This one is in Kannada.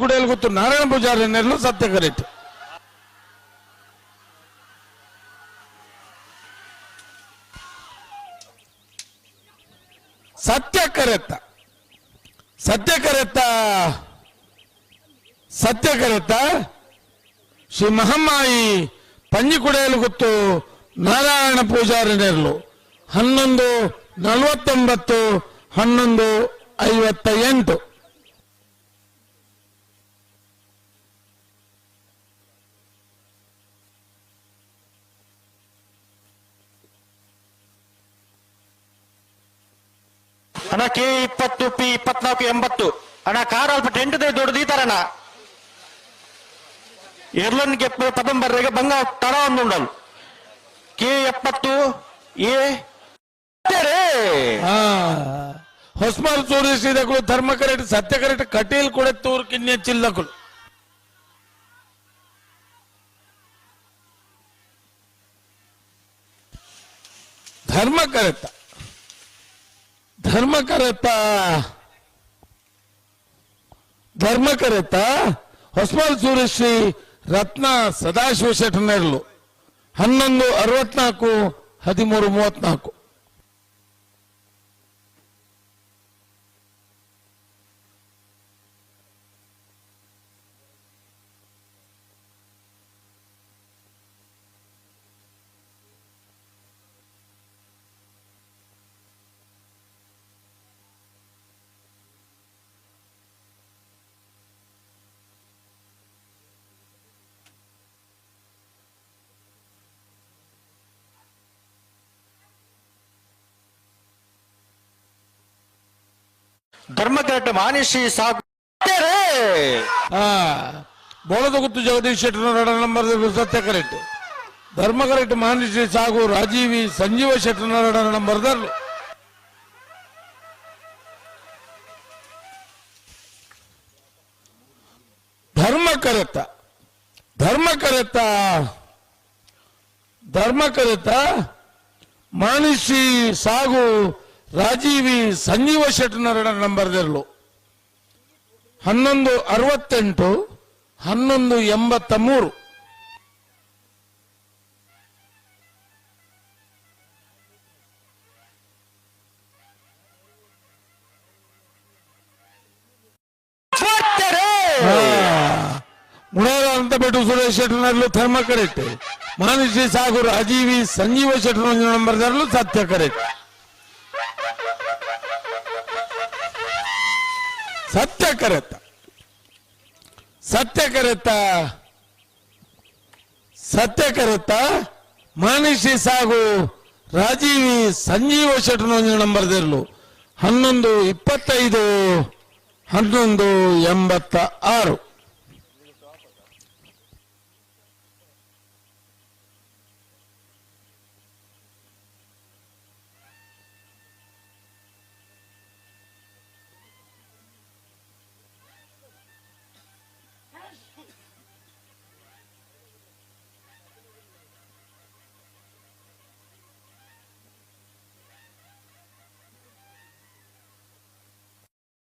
ಪಂಜಿಕುಡಿಯಲ್ಲಿ ಗೊತ್ತು ನಾರಾಯಣ ಪೂಜಾರಿ ನೆರಳು ಸತ್ಯ ಕರೆಕ್ಟ್. ಸತ್ಯ ಕರೆತ್ತ. ಸತ್ಯ ಕರೆತ್ತ. ಸತ್ಯ ಕರೆತ್ತ. ಶ್ರೀ ಮಹಮ್ಮಾಯಿ ಪಂಜಿ ಕುಡಿಯಲು ಗೊತ್ತು ನಾರಾಯಣ ಪೂಜಾರಿ ನೆರಳು ಹನ್ನೊಂದು ನಲವತ್ತೊಂಬತ್ತು, ಹನ್ನೊಂದು ಐವತ್ತ ಎಂಟು ಅಣ್ಣ ಕೆ ಇಪ್ಪತ್ತು ಪಿ ಇಪ್ಪತ್ನಾಲ್ಕು ಎಂಬತ್ತು ಅಣ್ಣ ಕಾರ್ ಅಲ್ಪ ಟೆಂಟ್ ದೊಡ್ಡದೀತಾರಣ್ಣ ఎర్లన్కి పదం బర్రెగా బంగా తడ ఉండాలి ಕೆ ಎಪ್ಪತ್ತು ಎ ಹಾ ಹೊಸ್ಮಾಲ್ ತೋರಿಸಿದಗಳು ಧರ್ಮ ಕರೆಕ್ಟ್ ಸತ್ಯ ಕರೆಕ್ಟ್ ಕಟೀಲ್ ಕೂಡ ತೂರ್ ಕಿನ್ಯ ಚಿಲ್ಲಕುಲು ಧರ್ಮ ಕರೆತ್ತ ಧರ್ಮ ಕರೆತ. ಧರ್ಮ ಕರೆತ. ಹೊಸ್ಮಾಲ್ ಸೂರ್ಯಶ್ರೀ ರತ್ನ ಸದಾಶಿವ ಶೆಟ್ಟನೆರಲು ಹನ್ನೊಂದು ಅರವತ್ನಾಲ್ಕು ಹದಿಮೂರು ಮೂವತ್ನಾಲ್ಕು. ಧರ್ಮ ಕರೆಕ್ಟ್ ಮಾನಿಸಿ ಸಾಕು. ಬೋಳದ ಗುತ್ತು ಜಗದೀಶ್ ಶೆಟ್ಟರ್ ಎರಡ ನಂಬರ್ ಸತ್ಯ ಕರೆಕ್ಟ್ ಧರ್ಮ ಕರೆಕ್ಟ್ ಸಾಗು ರಾಜೀವಿ ಸಂಜೀವ ಶೆಟ್ಟರ್ ನಡನ ನಂಬರ್ ದರ್ಲು ಧರ್ಮ ಕರೆತ ಧರ್ಮ ಕರೆತ ಧರ್ಮ ಮಾನಿಶ್ರೀ ಸಾಗು ರಾಜೀವಿ ಸಂಜೀವ ಶೆಟ್ನರ ಎರಡ ನಂಬರ್ ದರ್ಲು ಹನ್ನೊಂದು ಅರವತ್ತೆಂಟು ಹನ್ನೊಂದು ಎಂಬತ್ತ ಮೂರು. ಮುನೇರ ಅಂತ ಬಿಟ್ಟು ಸುರೇಶ್ ಶೆಟ್ಟರ್ನಲ್ಲೂ ಥರ್ಮ ಕರೆಕ್ಟ್ ಮಾನಿಶ್ರೀ ಸಾಗು ರಾಜೀವಿ ಸಂಜೀವ ಶೆಟ್ಟರ್ ನಂಬರ್ ದರ್ಲು ಸತ್ಯ ಕರೆಕ್ಟ್ ಸತ್ಯ ಕರೆತ. ಸತ್ಯ ಕರೆತ. ಸತ್ಯ ಕರೆತ. ಮಾನಿಷಿ ಸಾಗು. ರಾಜೀವಿ ಸಂಜೀವ ಶೆಟ್ಟರ್ ನಂಬರ್ ದಿರ್ಲು ಹನ್ನೊಂದು ಇಪ್ಪತ್ತೈದು, ಹನ್ನೊಂದು ಎಂಬತ್ತ ಆರು.